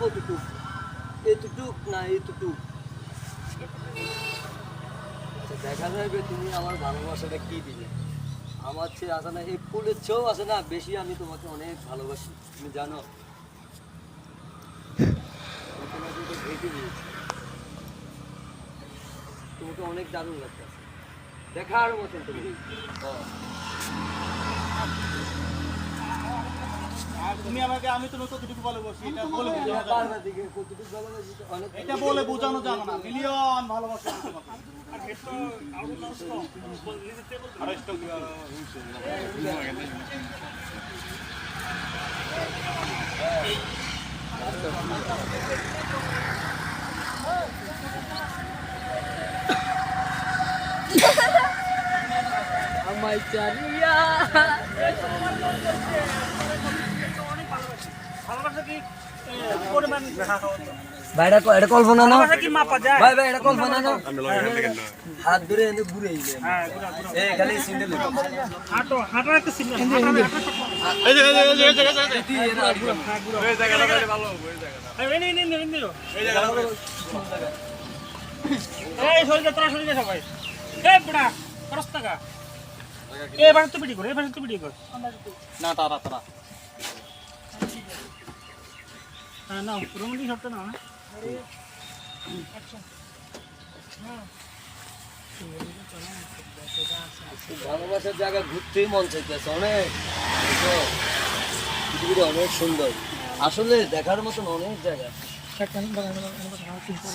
কতটুক এতটুক না এতটুক আচ্ছা দেখা যাবে তুমি আমার ভালোবাসাটা কি দিলে। আমার চেয়ে আসে না এই ফুলের চেয়েও আসে না, বেশি আমি তোমাকে অনেক ভালোবাসি, তুমি জানো। তোমাকে অনেক দারুণ লাগছে। দেখার মতন তুমি। হ্যাঁ। তুমি আমাকে আমি তোমাকে কতটুকু ভালোবাসি এটা বলে তো এটা বলে বোঝানো যাবে না মিলিয়ন ভালোবাসি আমায় চালিয়া ভালোবাসা কি এ, পরিমাণ ভাই এটা কল্পনা না? কি মাপা যায়? ভাই ভাই এটা কল্পনা না? হাত ধরে এনে ঘুরে হ্যাঁ এই খালি সিঙ্গেল হাঁটো হাঁটার একটা সিগন্যাল এই যে এই যে। এই যে এই যে, এই যে, এই যে। এই নে নে নে নে এই শরীরে তোরা শরীরে সবাই। এই বুড়া এই ভাষা তো পিটি কর এই ভাষা তো পিটি কর। না তারা তারা। হ্যাঁ না রোমান্টিক শটটা না না ভালোবাসার জায়গা ঘুরতেই মন চাইতেছে অনেক? পৃথিবীটা অনেক সুন্দর আসলে দেখার মতন অনেক জায়গা